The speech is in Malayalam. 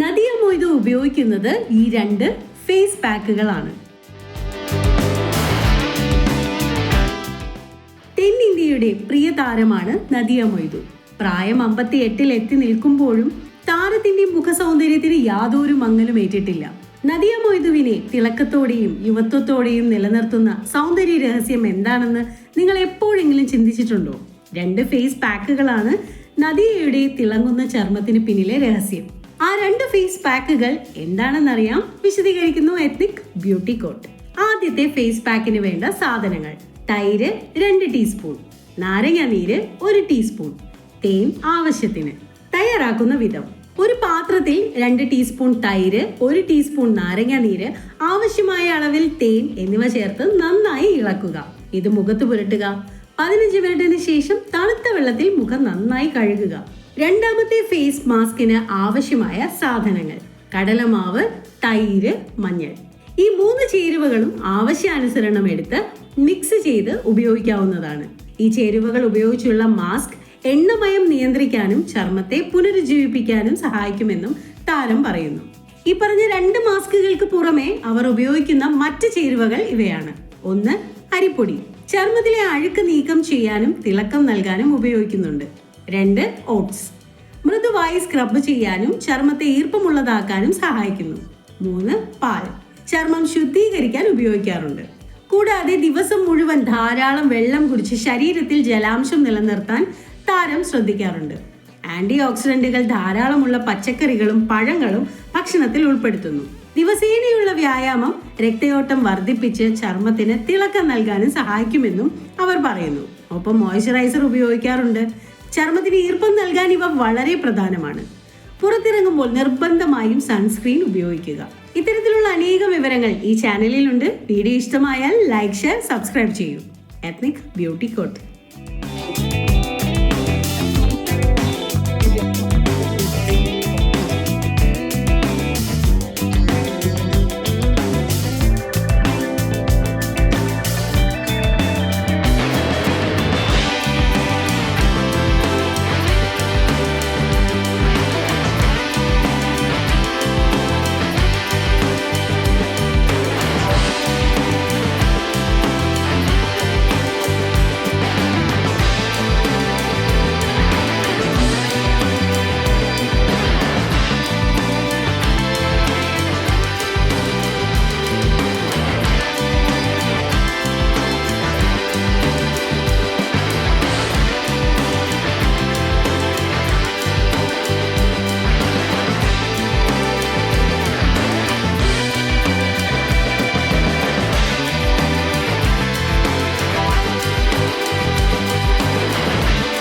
നദിയ മൊയ്തു ഉപയോഗിക്കുന്നത് ഈ രണ്ട് ഫേസ് പാക്കുകളാണ് തെന്നിന്ത്യയുടെ പ്രിയ താരമാണ് നദിയ മൊയ്തു. പ്രായം അമ്പത്തി എട്ടിൽ എത്തി നിൽക്കുമ്പോഴും താരത്തിന്റെ മുഖ സൗന്ദര്യത്തിന് യാതൊരു മങ്ങലും ഏറ്റിട്ടില്ല. നദിയ മൊയ്തുവിനെ തിളക്കത്തോടെയും യുവത്വത്തോടെയും നിലനിർത്തുന്ന സൗന്ദര്യ രഹസ്യം എന്താണെന്ന് നിങ്ങൾ എപ്പോഴെങ്കിലും ചിന്തിച്ചിട്ടുണ്ടോ? രണ്ട് ഫേസ് പാക്കുകളാണ് നദിയയുടെ തിളങ്ങുന്ന ചർമ്മത്തിന് പിന്നിലെ രഹസ്യം. ആ രണ്ട് ഫേസ് പാക്കുകൾ എന്താണെന്നറിയാം? വിശദീകരിക്കുന്നു എത്നിക് ബ്യൂട്ടി കോട്ട്. ആദ്യത്തെ ഫേസ് പാക്കിന് വേണ്ട സാധനങ്ങൾ. തൈര് രണ്ട് ടീസ്പൂൺ. നാരങ്ങ നീര് ഒരു ടീസ്പൂൺ. തേൻ ആവശ്യത്തിന്. തയ്യാറാക്കുന്ന വിധം. ഒരു പാത്രത്തിൽ രണ്ട് ടീസ്പൂൺ തൈര് ഒരു ടീസ്പൂൺ നാരങ്ങ നീര് ആവശ്യമായ അളവിൽ തേൻ എന്നിവ ചേർത്ത് നന്നായി ഇളക്കുക. ഇത് മുഖത്ത് പുരട്ടുക. പതിനഞ്ച് മിനിറ്റിന് ശേഷം തണുത്ത വെള്ളത്തിൽ മുഖം നന്നായി കഴുകുക. രണ്ടാമത്തെ ഫേസ് മാസ്കിന് ആവശ്യമായ സാധനങ്ങൾ. കടലമാവ് തൈര് മഞ്ഞൾ. ഈ മൂന്ന് ചേരുവകളും ആവശ്യാനുസരണം എടുത്ത് മിക്സ് ചെയ്ത് ഉപയോഗിക്കാവുന്നതാണ്. ഈ ചേരുവകൾ ഉപയോഗിച്ചുള്ള മാസ്ക് എണ്ണമയം നിയന്ത്രിക്കാനും ചർമ്മത്തെ പുനരുജ്ജീവിപ്പിക്കാനും സഹായിക്കുമെന്നും താരം പറയുന്നു. ഈ പറഞ്ഞ രണ്ട് മാസ്കുകൾക്ക് പുറമെ അവർ ഉപയോഗിക്കുന്ന മറ്റ് ചേരുവകൾ ഇവയാണ്. ഒന്ന് അരിപ്പൊടി. ചർമ്മത്തിലെ അഴുക്ക് നീക്കം ചെയ്യാനും തിളക്കം നൽകാനും ഉപയോഗിക്കുന്നുണ്ട്. രണ്ട് ഓട്സ് മൃദുവായി സ്ക്രബ് ചെയ്യാനും ചർമ്മത്തെ ഈർപ്പമുള്ളതാക്കാനും സഹായിക്കുന്നു. മൂന്ന് പാൽ. ചർമ്മം ശുദ്ധീകരിക്കാൻ ഉപയോഗിക്കാറുണ്ട്. കൂടാതെ ദിവസം മുഴുവൻ ധാരാളം വെള്ളം കുടിച്ച് ശരീരത്തിൽ ജലാംശം നിലനിർത്താൻ താരം ശ്രദ്ധിക്കാറുണ്ട്. ആന്റി ഓക്സിഡന്റുകൾ ധാരാളമുള്ള പച്ചക്കറികളും പഴങ്ങളും ഭക്ഷണത്തിൽ ഉൾപ്പെടുത്തുന്നു. ദിവസേനയുള്ള വ്യായാമം രക്തയോട്ടം വർദ്ധിപ്പിച്ച് ചർമ്മത്തിന് തിളക്കം നൽകാനും സഹായിക്കുമെന്നും അവർ പറയുന്നു. ഒപ്പം മോയ്സ്ചറൈസർ ഉപയോഗിക്കാറുണ്ട്. ചർമ്മത്തിന് ഈർപ്പം നൽകാൻ ഇവ വളരെ പ്രധാനമാണ്. പുറത്തിറങ്ങുമ്പോൾ നിർബന്ധമായും സൺസ്ക്രീൻ ഉപയോഗിക്കുക. ഇത്തരത്തിലുള്ള അനേകം വിവരങ്ങൾ ഈ ചാനലിലുണ്ട്. വീഡിയോ ഇഷ്ടമായാൽ ലൈക്ക് ഷെയർ സബ്സ്ക്രൈബ് ചെയ്യൂ. Ethnic beauty coat.